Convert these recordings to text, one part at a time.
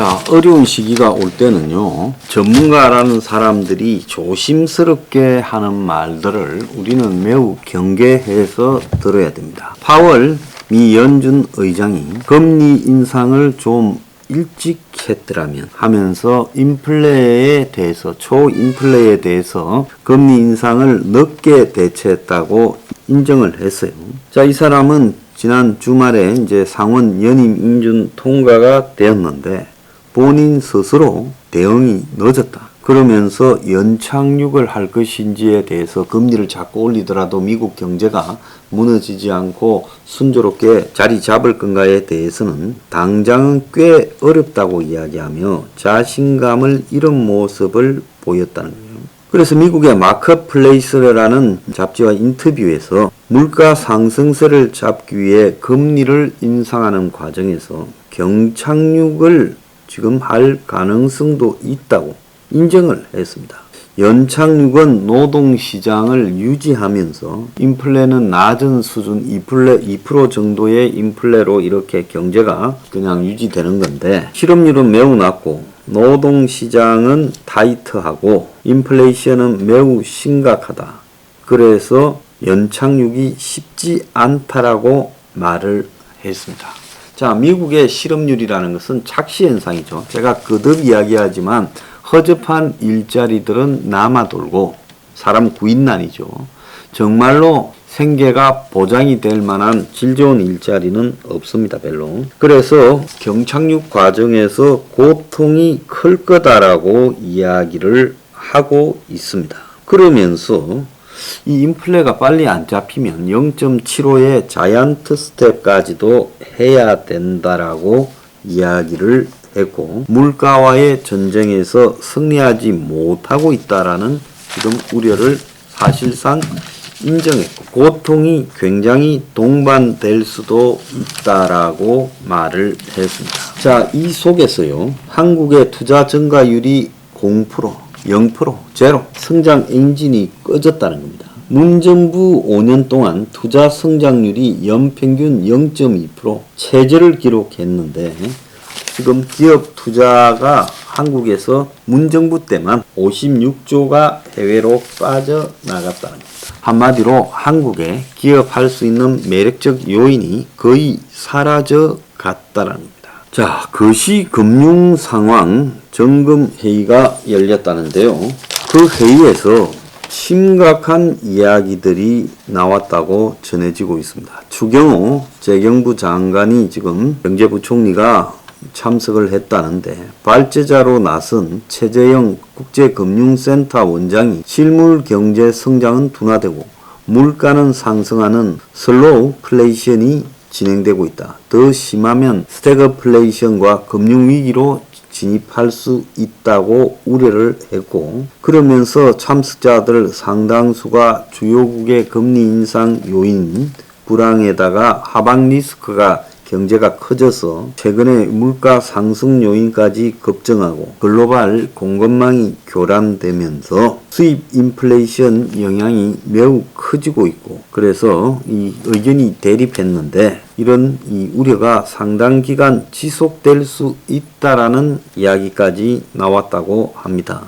자, 어려운 시기가 올 때는요, 전문가라는 사람들이 조심스럽게 하는 말들을 우리는 매우 경계해서 들어야 됩니다. 파월 미 연준 의장이 금리 인상을 좀 일찍 했더라면 하면서 인플레에 대해서 초인플레에 대해서 금리 인상을 늦게 대처했다고 인정을 했어요. 자, 이 사람은 지난 주말에 이제 상원 연임 인준 통과가 되었는데 본인 스스로 대응이 늦었다. 그러면서 연착륙을 할 것인지에 대해서 금리를 자꾸 올리더라도 미국 경제가 무너지지 않고 순조롭게 자리 잡을 건가에 대해서는 당장은 꽤 어렵다고 이야기하며 자신감을 잃은 모습을 보였다는 거예요. 그래서 미국의 마크플레이스라는 잡지와 인터뷰에서 물가 상승세를 잡기 위해 금리를 인상하는 과정에서 경착륙을 지금 할 가능성도 있다고 인정을 했습니다. 연착륙은 노동시장을 유지하면서 인플레는 낮은 수준 2%, 2% 정도의 인플레로 이렇게 경제가 그냥 유지되는 건데 실업률은 매우 낮고 노동시장은 타이트하고 인플레이션은 매우 심각하다. 그래서 연착륙이 쉽지 않다라고 말을 했습니다. 자, 미국의 실업률이라는 것은 착시 현상이죠. 제가 거듭 이야기하지만 허접한 일자리들은 남아돌고 사람 구인난이죠. 정말로 생계가 보장이 될 만한 질 좋은 일자리는 없습니다, 별로. 그래서 경착륙 과정에서 고통이 클 거다라고 이야기를 하고 있습니다. 그러면서 이 인플레가 빨리 안 잡히면 0.75의 자이언트 스텝까지도 해야 된다라고 이야기를 했고 물가와의 전쟁에서 승리하지 못하고 있다라는 지금 우려를 사실상 인정했고 고통이 굉장히 동반될 수도 있다라고 말을 했습니다. 자, 이 속에서요. 한국의 투자 증가율이 0%, 0%, 제로 성장 엔진이 꺼졌다는 겁니다. 문정부 5년 동안 투자 성장률이 연평균 0.2% 최저를 기록했는데 지금 기업 투자가 한국에서 문정부 때만 56조가 해외로 빠져나갔다는 겁니다. 한마디로 한국에 기업할 수 있는 매력적 요인이 거의 사라져 갔다는 겁니다. 자, 거시 금융 상황 점검 회의가 열렸다는데요. 그 회의에서 심각한 이야기들이 나왔다고 전해지고 있습니다. 추경호 재경부 장관이 지금 경제부총리가 참석을 했다는데 발제자로 나선 최재형 국제금융센터 원장이 실물 경제 성장은 둔화되고 물가는 상승하는 슬로우 플레이션이 진행되고 있다. 더 심하면 스태그플레이션과 금융위기로 진입할 수 있다고 우려를 했고 그러면서 참석자들 상당수가 주요국의 금리 인상 요인 불황에다가 하방 리스크가 경제가 커져서 최근에 물가 상승 요인까지 걱정하고 글로벌 공급망이 교란되면서 수입 인플레이션 영향이 매우 커지고 있고 그래서 이 의견이 대립했는데 이런 이 우려가 상당 기간 지속될 수 있다라는 이야기까지 나왔다고 합니다.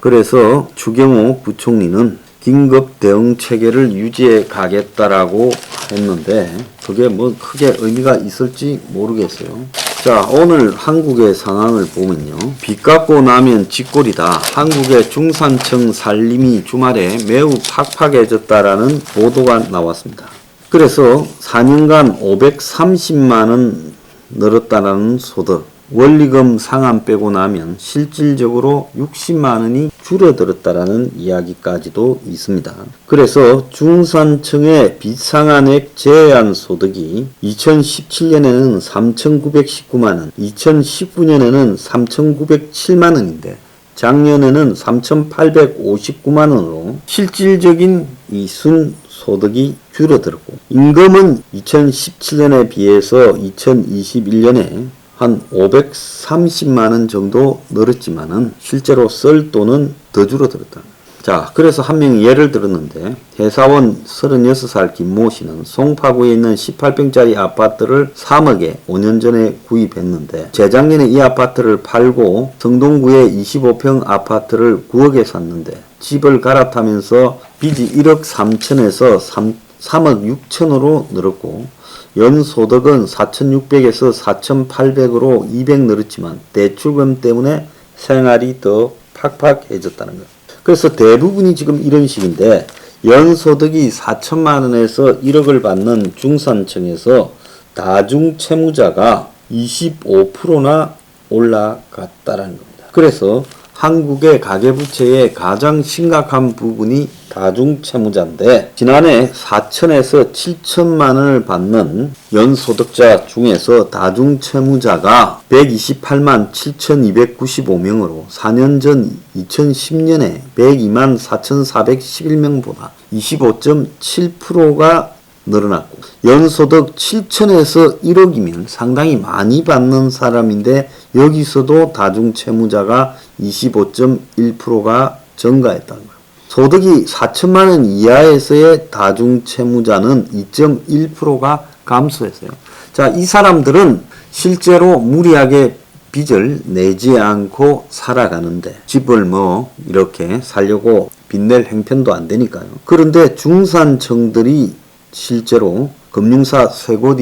그래서 추경호 부총리는 긴급 대응 체계를 유지해 가겠다라고 했는데 그게 뭐 크게 의미가 있을지 모르겠어요. 자, 오늘 한국의 상황을 보면요. 빚 갚고 나면 쥐꼴이다. 한국의 중산층 살림이 주말에 매우 팍팍해졌다라는 보도가 나왔습니다. 그래서 4년간 530만원 늘었다는 소득, 원리금 상환 빼고 나면 실질적으로 60만 원이 줄어들었다라는 이야기까지도 있습니다. 그래서 중산층의 빚상환액 제한 소득이 2017년에는 3,919만 원, 2019년에는 3,907만 원인데 작년에는 3,859만 원으로 실질적인 이순 소득이 줄어들고 임금은 2017년에 비해서 2021년에 한 530만 원 정도 늘었지만은 실제로 쓸 돈은 더 줄어들었다. 자, 그래서 한 명이 예를 들었는데 회사원 36살 김모 씨는 송파구에 있는 18평짜리 아파트를 3억에 5년 전에 구입했는데 재작년에 이 아파트를 팔고 성동구에 25평 아파트를 9억에 샀는데 집을 갈아타면서 빚이 1억 3천에서 3, 3억 6천으로 늘었고 연소득은 4,600에서 4,800으로 200 늘었지만 대출금 때문에 생활이 더 팍팍해졌다는 것. 그래서 대부분이 지금 이런 식인데 연소득이 4천만 원에서 1억을 받는 중산층에서 다중 채무자가 25%나 올라갔다는 겁니다. 그래서 한국의 가계부채의 가장 심각한 부분이 다중채무자인데 지난해 4천에서 7천만 원을 받는 연소득자 중에서 다중채무자가 128만 7,295명으로 4년 전 2010년에 102만 4,411명보다 25.7%가 늘어났고 연소득 7천에서 1억이면 상당히 많이 받는 사람인데 여기서도 다중채무자가 25.1%가 증가했다는 거예요. 소득이 4천만 원 이하에서의 다중채무자는 2.1%가 감소했어요. 자, 이 사람들은 실제로 무리하게 빚을 내지 않고 살아가는데 집을 뭐 이렇게 살려고 빚낼 행편도 안 되니까요. 그런데 중산층들이 실제로 금융사 세곳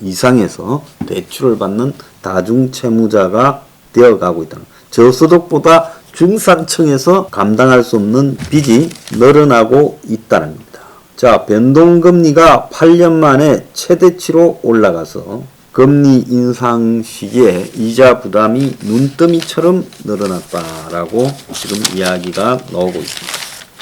이상에서 대출을 받는 다중채무자가 되어가고 있다는. 저소득보다 중산층에서 감당할 수 없는 빚이 늘어나고 있다는 겁니다. 자, 변동금리가 8년 만에 최대치로 올라가서 금리 인상 시기에 이자 부담이 눈더미처럼 늘어났다라고 지금 이야기가 나오고 있습니다.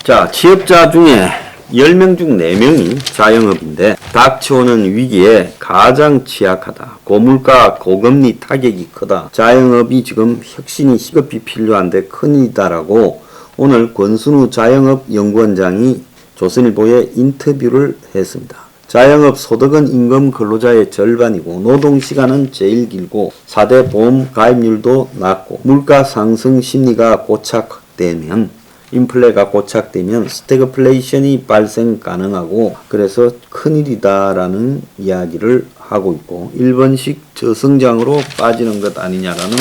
자, 취업자 중에 10명 중 4명이 자영업인데 닥쳐오는 위기에 가장 취약하다. 고물가, 고금리 타격이 크다. 자영업이 지금 혁신이 시급히 필요한데 큰일이다라고 오늘 권순우 자영업 연구원장이 조선일보에 인터뷰를 했습니다. 자영업 소득은 임금 근로자의 절반이고 노동 시간은 제일 길고 4대 보험 가입률도 낮고 물가 상승 심리가 고착되면 인플레가 고착되면 스태그플레이션이 발생 가능하고 그래서 큰일이다라는 이야기를 하고 있고 일본식 저성장으로 빠지는 것 아니냐라는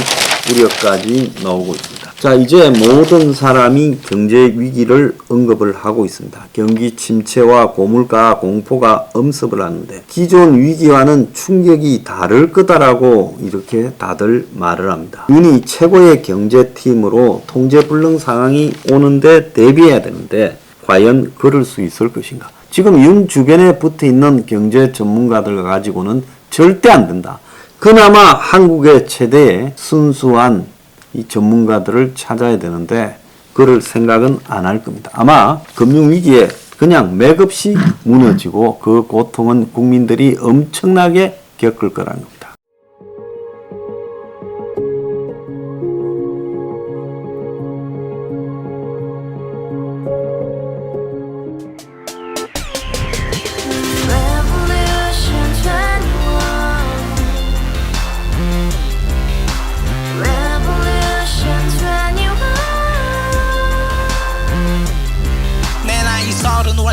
우려까지 나오고 있습니다. 자 이제 모든 사람이 경제 위기를 언급을 하고 있습니다. 경기 침체와 고물가 공포가 엄습을 하는데 기존 위기와는 충격이 다를 거다라고 이렇게 다들 말을 합니다. 윤이 최고의 경제팀으로 통제불능 상황이 오는데 대비해야 되는데 과연 그럴 수 있을 것인가? 지금 윤 주변에 붙어 있는 경제 전문가들 가지고는 절대 안 된다. 그나마 한국의 최대의 순수한 이 전문가들을 찾아야 되는데 그럴 생각은 안 할 겁니다. 아마 금융위기에 그냥 맥없이 무너지고 그 고통은 국민들이 엄청나게 겪을 거라는 겁니다.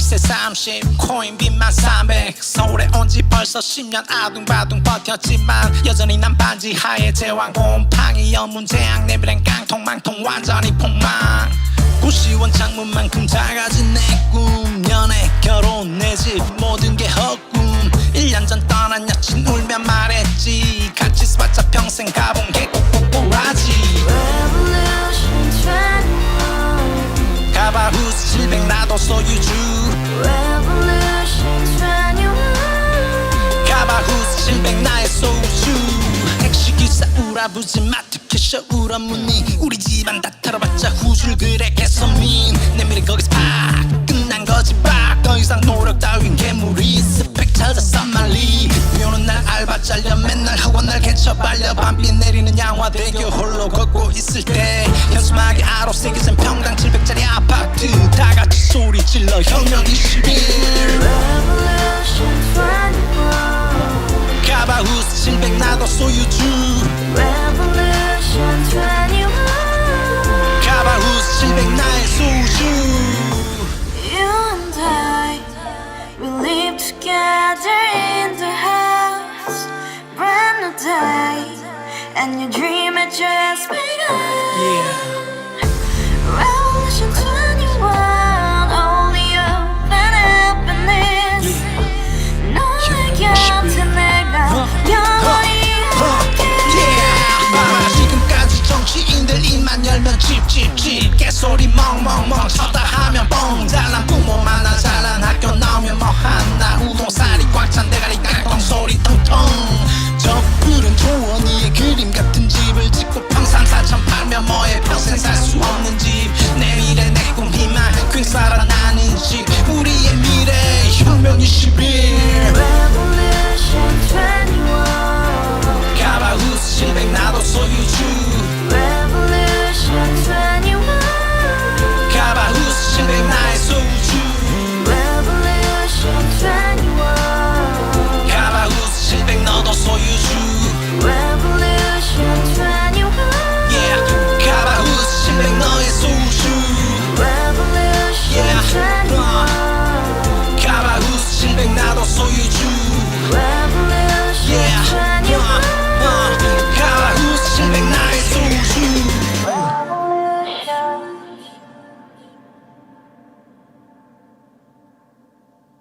월세 30 코인 빚만 300 서울에 온 지 벌써 10년 아둥바둥 버텼지만 여전히 난 반지 하에 제왕. 곰팡이 연문제약 내비랭 깡통 망통 완전히 폭망. 구시원 창문만큼 작아진 우라부지 마트 캐셔 울어문니. 우리 집안 다 털어봤자 후줄 그래 개선민. 내 미래 거기서 팍 끝난 거지 팍더 이상 노력 따윈 괴물이 스펙 찾아서 말리. 비 오는 날 알바 잘려 맨날 학원 날 개쳐 발려. 밤비 내리는 양화대교 홀로 걷고 있을 때. 현수막에 아로 새겨진 평당 700짜리 아 And your dream had just begun? Yeah. Revolution to a Only hope happiness. Not 너를 곁에 내가 영원히 함께 지금까지 정치인들 입만 열면 칩칩칩. 개소리 멍멍.